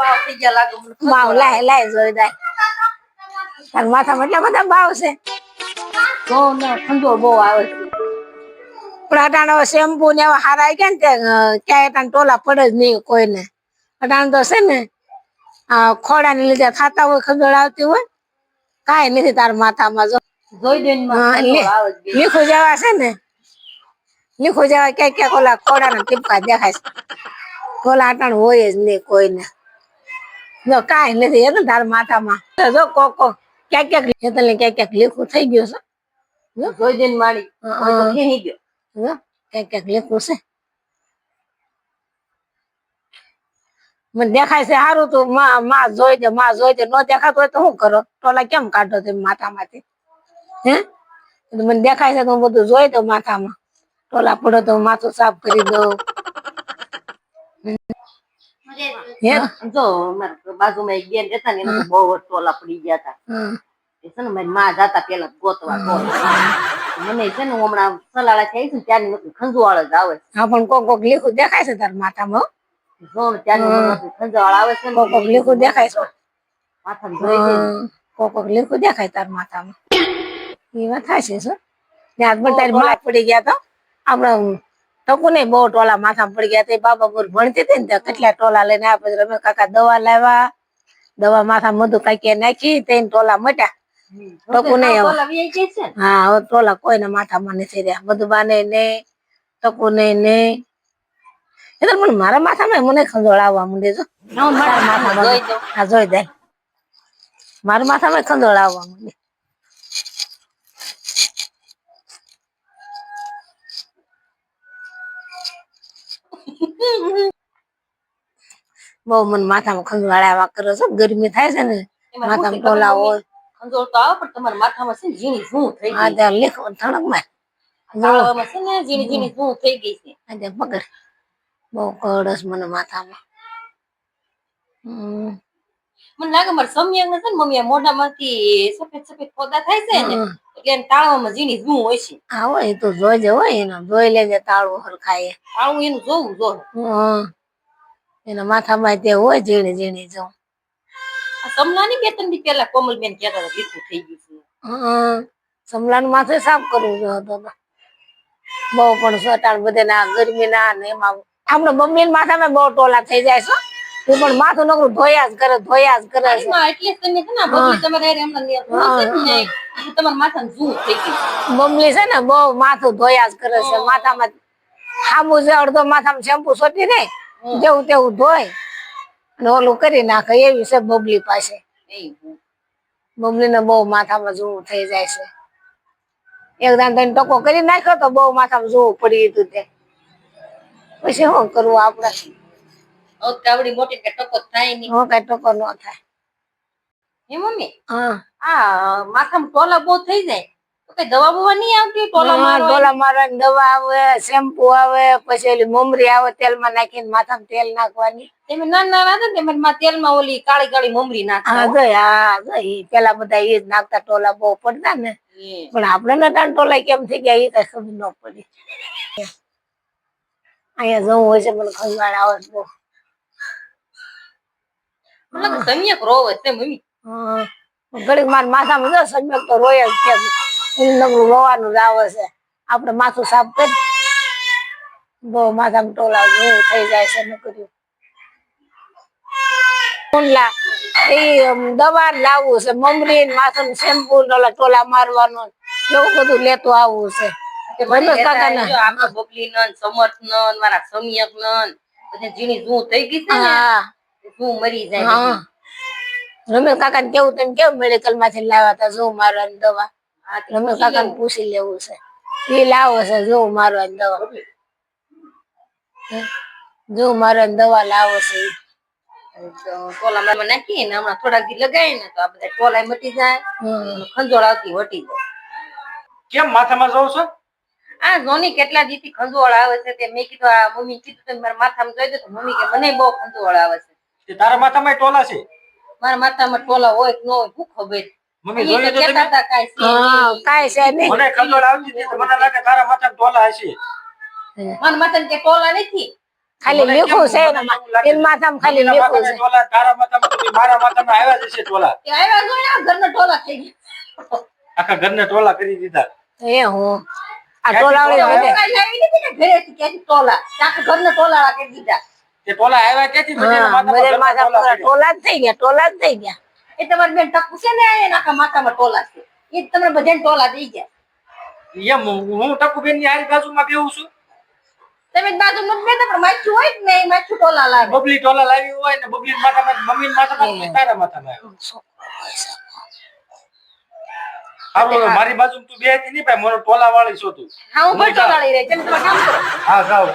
બાવ થઈ ગયા લાગે મને બાવ લાય લાય જોઈ દાય. તાર માથામાં એટલા બધા બાવ છે. તો ને ખંજોળ બહુ આવે પણ અટાણે શેમ્પુ ને એવા હારા આવી ગયા ને ક્યાંય અટાણે ટોલા પડે જ નહીં કોઈને. અટાણે તો છે ને આ ખોડાને લીધે થાતા હોય ખબર આવતી હોય કાંઈ નથી તાર માથામાં જો. ને. લીખું જેવા છે ને લીખું જેવા ક્યાંક ક્યાંક ઓલા ખોડાના ટીપકા દેખાય છે. ઓલા અટાણ હોય જ નહીં કોઈને. જો કાંઈ નથી એ તો તાર માથામાં. તો જો કોકો ક્યાંક ક્યાંક હેતલને ક્યાંક ક્યાંક લેખું થઈ ગયું છે. જોઈ દે ને માળી કોઈ તો હા. ગયો. જો ક્યાંક ક્યાંક લેખું છે. મને દેખાય છે સારું તું માં માં જોઈ દે માં જોઈ દે. ન દેખાતું હોય તો શું કરો? ટોલા કેમ કાઢો તમે માથામાંથી? હે? મને દેખાય છે તો હું બધું જોઈ દઉં માથામાં. ટોલા પડો તો માથું સાફ કરી દઉં. જો બાજુમાં એક બેન રહેતા ને એને બહુ ટોલા પડી ગયા હતા. છે ને મારી માં જાતા પેલા ગોતવા મને છે ને હમણાં સલાળા થઈ છે ને ત્યારની નકરી ખંજવાળ જ આવે હા પણ કોક કોક લીખું દેખાય છે તાર માથામાં જો ને ત્યારની ખંજવાળ આવે છે ને કોક કોક લીખું દેખાય છે. માથામાં જોઈ ને. કોક કોક લીખું દેખાય તાર માથામાં. એ થાય છે. શું ત્યાં પણ તારી માં પડી ગયા તો. આપણે ટકુ ને બહુ ટોલા માથામાં પડી ગયા તે બાબા બોર ભણતી હતી ને ત્યાં કેટલા ટોલા લઈને આ પછી રમે કાકા દવા લાવ્યા. દવા માથા મધુ કાંઈ નાખી તે ટોલા મટ્યા ટકુ નહીં જાય હા હવે ટોલા કોઈના માથામાં નથી રહ્યા. બધું બાને ને ટકુ ને ને. એ પણ મારા માથામાં મને ખંજોળ આવવા માંડે જો. મારા માથામાં જોઈ દઉં હા જોઈ દે. મારા માથામાં ખંજોળ આવવા માંડે. બહુ મને માથામાં ખંજવાળા આવ્યા કરે છે ગરમી થાય છે ને માથામાં ટોલા હોય. ખંજોળ તો આવે પણ તમારા માથામાં છે ઝીણી શું થઈ ગઈ. ત્યાં લીખો ધડકમાં છે ને ઝીણી ઝીણી શું થઈ ગઈ છે. આજે પકડ. બહુ કડસ મને માથામાં. હમ. મને લાગે મારે સમ્યક છે ને મમ્મી આ મોઢામાંથી સફેદ સફેદ પોતા થાય છે ને એટલે તાળવામાં ઝીણી શું હોય છે. હા હોય તો જોઈ હોય એને. જોઈ લેજે તાળું હરખાય આવું એનું જોવું જો હમ. એના માથામાં તે હોય ઝીણી ઝીણી જો. આ સમલાની બે ત્રણ દી પેલા કોમલબેન કહેતા હતા લીધું થઈ ગયું છે. હમ સમલાનું માથે સાફ કરવું જો તો તો. બહુ પણ સટાણ બધે ના ગરમી ના ને એમાં આપણે મમ્મી માથામાં બહુ ટોલા થઈ જાય છે. તું પણ માથું નકરું ધોયા જ કરે ધોયા જ કરે છે. એટલે તમે છે ને બબલી તમારે ને ને તમારા માથામાં શું થઈ ગયું મમ્મી છે ને બહુ માથું ધોયા જ કરે છે. માથામાં હામુ છે અડધો માથામાં શેમ્પુ સોટી ને જેવું તેવું અને ઓલું કરી નાખે એવી છે બબલી પાસે. બબલી ને બહુ માથામાં જોવું થઈ જાય છે. એક દાન તને ટકો કરી નાખ્યો તો બહુ માથામાં જોવું પડી હતું તે. પછી શું કરવું આપડે આવડી મોટી કે ટકો થાય નહીં. હું કઈ ટકો ન થાય. હે મમ્મી? હા. આ માથામાં ટોલા બહુ થઈ જાય. દવા બવા નહીં આવતી ટોલા મારવાની? ટોલા મારવાની દવા આવે શેમ્પુ આવે પછી ઓલી મમરી આવે તેલમાં નાખીને માથામાં તેલ નાખવાની. તમે ને માં તેલમાં ઓલી કાળી કાળી મમરી હા. હા પેલા બધા એ જ નાખતા ટોલા બહુ પડતા ને. પણ આપણે નતા ટોલા કેમ થઈ ગયા એ કઈ ખબર ન પડી. અહીંયા જવું હોય છે મને ખંજવાળ આવે બહુ. મને સમ્યક રોવે છે મમ્મી. હા. ઘડીક માર માથામાં જો સમ્યક તો રોય જ છે. એનું રોવાનું આવે છે. આપણે માથું સાફ કરી બહુ માથામાં ટોલા જેવું થઈ જાય છે નકર્યું એ દવા લાવવું છે. મમરી માથું શેમ્પુ ઓલા ટોલા મારવાનો એવું બધું લેતું આવવું છે. બબલી નન સમર્થ નન મારા સમ્યક નન બધી ઝીણી શું થઈ ગઈ છે શું મરી જાય. રમેશ કાકા ને કેવું તમે કેવું મેડિકલમાંથી લાવ્યા હતા જો મારવાની દવા? પૂછી કાકા ને લેવું. પૂછી લેવું છે. એ લાવો છે જો મારવાની દવા? જો મારવાની દવા લાવો છે ટોલામાં નાખીએ ને હમણાં થોડાક દી લગાવીએ ને તો આ બધા ટોલાય મટી જાય ખંજોળ આવતી વટી જાય. કેમ માથામાં જાવ છો? આ જોની કેટલા દીથી ખંજોળ આવે છે તે મેં કીધું આ મમ્મી કીધું તમે મારા માથામાં જોઈ દો તો મમ્મી કે મને બહુ ખંજોળ આવે છે. તે તારા માથામાં ટોલા છે? મારા માથામાં ટોલા હોય કે ન હોય ભૂખ ખબર. મમ્મી જોયું તો તમે? હતા કાંઈ છે હા નહીં. છે નહીં. મને ખબર આવતી હતી મને લાગે તારા માથામાં ટોલા હશે. માથામાં કે ટોલા નથી? ખાલી મને લીખું છે મને લાગે માથામાં ખાલી લીખું છે. ટોલા તારા માથામાં મારા માથામાં આવ્યા જ ટોલા. એ આવ્યા જો ને આ ઘરના ટોલા થઈ ગયા. આખા ઘરને ટોલા કરી દીધા. એ હું. આ ટોલા કાંઈ લાવી નથી ને ઘરેથી કે ટોલા? આખા ઘરના ટોલા કરી દીધા. તે ટોલા આવ્યા ક્યાંથી? બધાના હા માથામાં ટોલા ટોલા જ થઈ ગયા ટોલા જ થઈ ગયા. એ તમારી બેન ટપુ છે ને એના માથામાં ટોલા છે. એ તમને બધાને ટોલા દઈ ગયા. એમ હું ટકુબેનની હારી બાજુમાં બેહું છું? તમે બાજુ મત બેઠા પણ માછું હોય ને એ માછું ટોલા લાવે. બબલી ટોલા લાવી હોય ને બબલી માથામાં મમ્મી માથામાં તારા માથામાં? આવ્યો. મારી બાજુ તું બે નહીં ભાઈ મને ટોલા વાળી છો તું. હા હું પણ ટોલા લઈ રહી તમે તમારે કામ કરો. હા જાઓ